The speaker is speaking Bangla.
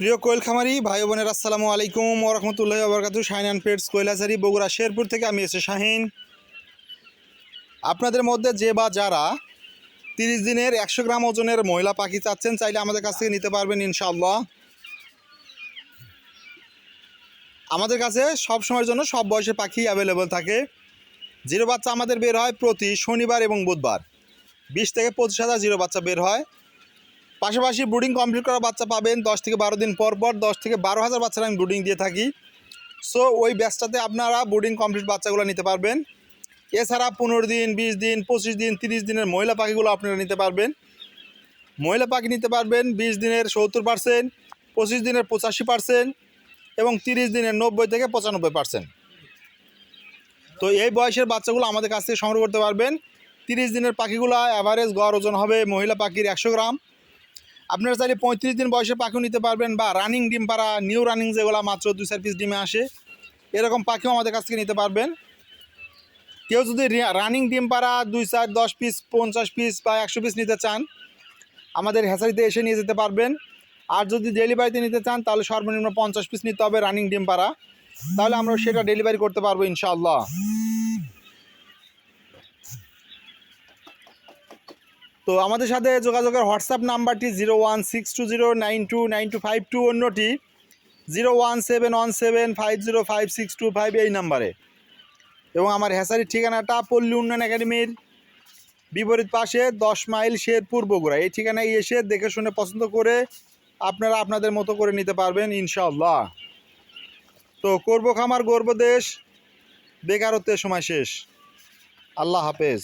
প্রিয় কোয়েল খামারি, ভাই বোনের, আসসালামু আলাইকুম ওরহমতুল্লাহ বরকাতু শাহিন অ্যান্ড পেটস কৈলাসারি বগুড়া শেরপুর থেকে আমি এসে শাহিন। আপনাদের মধ্যে যে বা যারা তিরিশ দিনের একশো গ্রাম ওজনের মহিলা পাখি চাচ্ছেন, চাইলে আমাদের কাছ থেকে নিতে পারবেন ইনশাআল্লাহ। আমাদের কাছে সব সময়ের জন্য সব বয়সের পাখি অ্যাভেলেবল থাকে। জিরো বাচ্চা আমাদের বের হয় প্রতি শনিবার এবং বুধবার। বিশ থেকে পঁচিশ হাজার জিরো বাচ্চা বের হয়। পাশাপাশি ব্রুডিং কমপ্লিট করা বাচ্চা পাবেন দশ থেকে বারো দিন পর পর, দশ থেকে বারো হাজার বাচ্চারা আমি ব্রুডিং দিয়ে থাকি। সো ওই ব্যাচটাতে আপনারা ব্রুডিং কমপ্লিট বাচ্চাগুলো নিতে পারবেন। এছাড়া পনেরো দিন, বিশ দিন, পঁচিশ দিন, তিরিশ দিনের মহিলা পাখিগুলো আপনারা নিতে পারবেন। মহিলা পাখি নিতে পারবেন বিশ দিনের সত্তর পার্সেন্ট পঁচিশ দিনের পঁচাশি পার্সেন্ট এবং তিরিশ দিনের নব্বই থেকে পঁচানব্বই পার্সেন্ট তো এই বয়সের বাচ্চাগুলো আমাদের কাছ থেকে সংগ্রহ করতে পারবেন। তিরিশ দিনের পাখিগুলো অ্যাভারেজ গড় ওজন হবে মহিলা পাখির একশো গ্রাম। আপনারা চাইলে পঁয়ত্রিশ দিন বয়সে পাখিও নিতে পারবেন বা রানিং ডিম পাড়া নিউ রানিং যেগুলো মাত্র দুই চার পিস ডিমে আসে, এরকম পাখিও আমাদের কাছ থেকে নিতে পারবেন। কেউ যদি রানিং ডিম পাড়া দুই চার, দশ পিস পঞ্চাশ পিস বা একশো পিস নিতে চান, আমাদের হ্যাচারিতে এসে নিয়ে যেতে পারবেন। আর যদি ডেলিভারিতে নিতে চান, তাহলে সর্বনিম্ন পঞ্চাশ পিস নিতে হবে রানিং ডিম পাড়া। তাহলে আমরা সেটা ডেলিভারি করতে পারব ইনশাআল্লাহ। তো আমাদের সাথে যোগাযোগের হোয়াটসঅ্যাপ নাম্বারটি zero one six two zero nine two nine two five two অন্যটি zero one seven one seven five zero five six two five এই নাম্বারে। এবং আমার হ্যাসারির ঠিকানাটা পল্লী উন্নয়ন একাডেমির বিপরীত পাশে দশ মাইল শেরপুর বগুড়া। এই ঠিকানায় এসে দেখে শুনে পছন্দ করে আপনারা আপনাদের মতো করে নিতে পারবেন ইনশাআল্লাহ। তো করব খামার, গর্ব দেশ। বেকারত্বের সময় শেষ। আল্লাহ হাফেজ।